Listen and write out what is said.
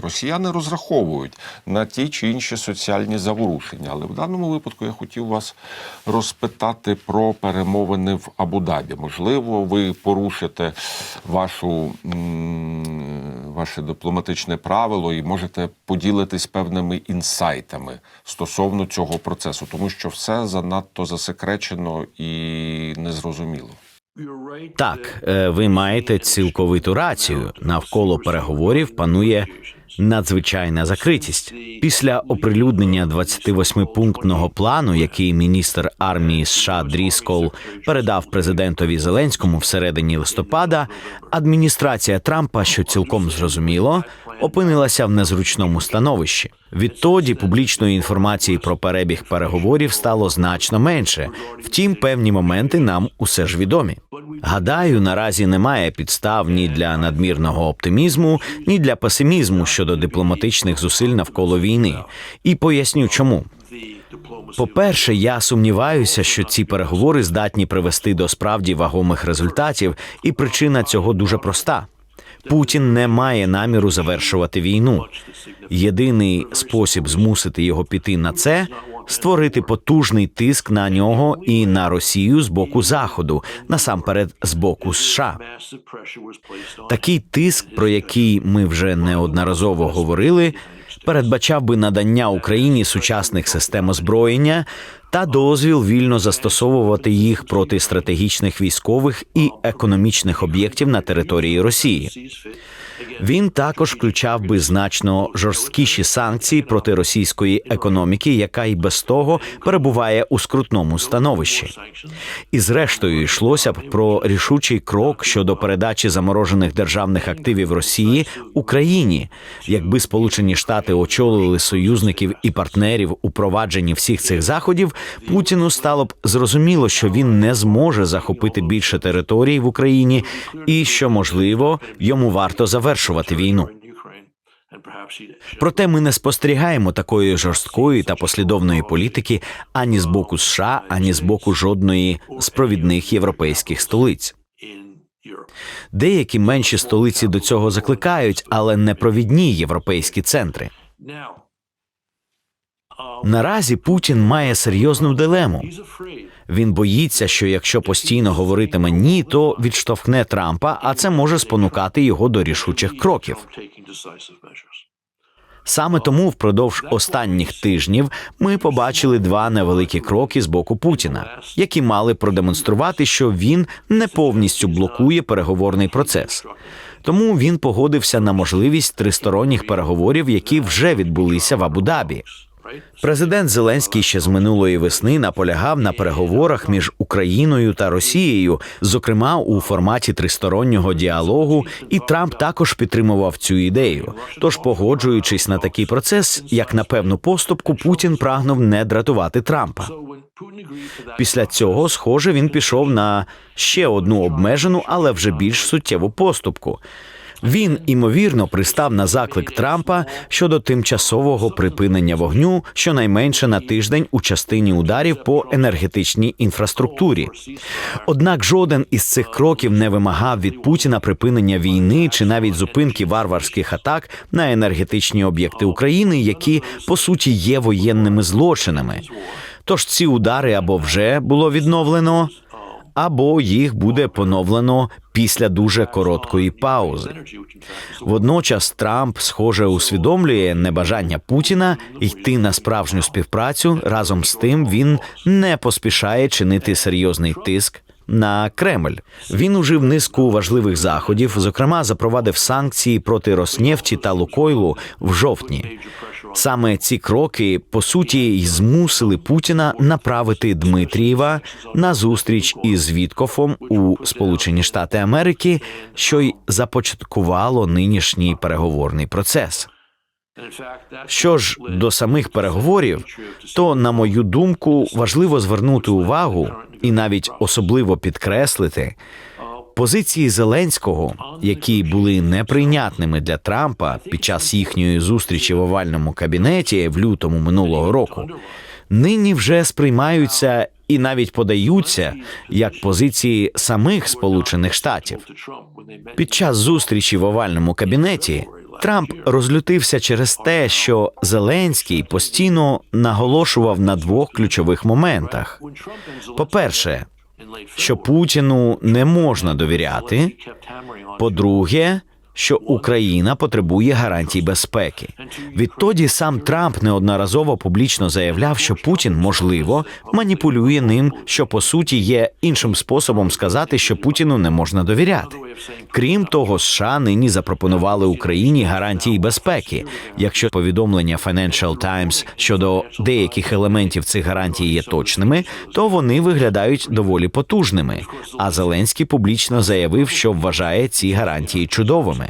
Росіяни розраховують на ті чи інші соціальні заворушення. Але в даному випадку я хотів вас розпитати про перемовини в Абу-Дабі. Можливо, ви порушите вашу, ваше дипломатичне правило і можете поділитись певними інсайтами стосовно цього процесу, тому що все занадто засекречено і незрозуміло. Так, е, ви маєте цілковиту рацію. Навколо переговорів панує надзвичайна закритість. Після оприлюднення 28-пунктного плану, який міністр армії США Дріскол передав президентові Зеленському всередині листопада, адміністрація Трампа, що цілком зрозуміло, опинилася в незручному становищі. Відтоді публічної інформації про перебіг переговорів стало значно менше. Втім, певні моменти нам усе ж відомі. Гадаю, наразі немає підстав ні для надмірного оптимізму, ні для песимізму щодо дипломатичних зусиль навколо війни. І поясню, чому. По-перше, я сумніваюся, що ці переговори здатні привести до справді вагомих результатів, і причина цього дуже проста. Путін не має наміру завершувати війну. Єдиний спосіб змусити його піти на це створити потужний тиск на нього і на Росію з боку Заходу, насамперед з боку США. Такий тиск, про який ми вже неодноразово говорили, передбачав би надання Україні сучасних систем озброєння та дозвіл вільно застосовувати їх проти стратегічних військових і економічних об'єктів на території Росії. Він також включав би значно жорсткіші санкції проти російської економіки, яка і без того перебуває у скрутному становищі. І зрештою йшлося б про рішучий крок щодо передачі заморожених державних активів Росії Україні, якби Сполучені Штати очолили союзників і партнерів у провадженні всіх цих заходів. Путіну стало б зрозуміло, що він не зможе захопити більше територій в Україні, і що можливо йому варто завершувати війну. Проте ми не спостерігаємо такої жорсткої та послідовної політики ані з боку США, ані з боку жодної з провідних європейських столиць. Деякі менші столиці до цього закликають, але не провідні європейські центри. Наразі Путін має серйозну дилему. Він боїться, що якщо постійно говоритиме ні, то відштовхне Трампа, а це може спонукати його до рішучих кроків. Саме тому впродовж останніх тижнів ми побачили два невеликі кроки з боку Путіна, які мали продемонструвати, що він не повністю блокує переговорний процес. Тому він погодився на можливість тристоронніх переговорів, які вже відбулися в Абу-Дабі. Президент Зеленський ще з минулої весни наполягав на переговорах між Україною та Росією, зокрема у форматі тристороннього діалогу, і Трамп також підтримував цю ідею. Тож, погоджуючись на такий процес, як на певну поступку, Путін прагнув не дратувати Трампа. Після цього, схоже, він пішов на ще одну обмежену, але вже більш суттєву поступку. Він імовірно пристав на заклик Трампа щодо тимчасового припинення вогню щонайменше на тиждень у частині ударів по енергетичній інфраструктурі. Однак жоден із цих кроків не вимагав від Путіна припинення війни чи навіть зупинки варварських атак на енергетичні об'єкти України, які по суті є воєнними злочинами. Тож ці удари або вже було відновлено, або їх буде поновлено після дуже короткої паузи. Водночас Трамп, схоже, усвідомлює небажання Путіна йти на справжню співпрацю. Разом з тим він не поспішає чинити серйозний тиск. На Кремль він ужив низку важливих заходів, зокрема запровадив санкції проти Роснефті та Лукойлу в жовтні. Саме ці кроки по суті й змусили Путіна направити Дмитрієва на зустріч із Віткофом у Сполучені Штати Америки, що й започаткувало нинішній переговорний процес. Що ж до самих переговорів, то на мою думку важливо звернути увагу і навіть особливо підкреслити позиції Зеленського, які були неприйнятними для Трампа під час їхньої зустрічі в овальному кабінеті в лютому минулого року. Нині вже сприймаються і навіть подаються як позиції самих Сполучених Штатів. Під час зустрічі в овальному кабінеті Трамп розлютився через те, що Зеленський постійно наголошував на двох ключових моментах: по-перше, що Путіну не можна довіряти. По-друге, що Україна потребує гарантій безпеки. Відтоді сам Трамп неодноразово публічно заявляв, що Путін, можливо, маніпулює ним, що по суті є іншим способом сказати, що Путіну не можна довіряти. Крім того, США нині запропонували Україні гарантії безпеки. Якщо повідомлення Financial Times щодо деяких елементів цих гарантій є точними, то вони виглядають доволі потужними. А Зеленський публічно заявив, що вважає ці гарантії чудовими.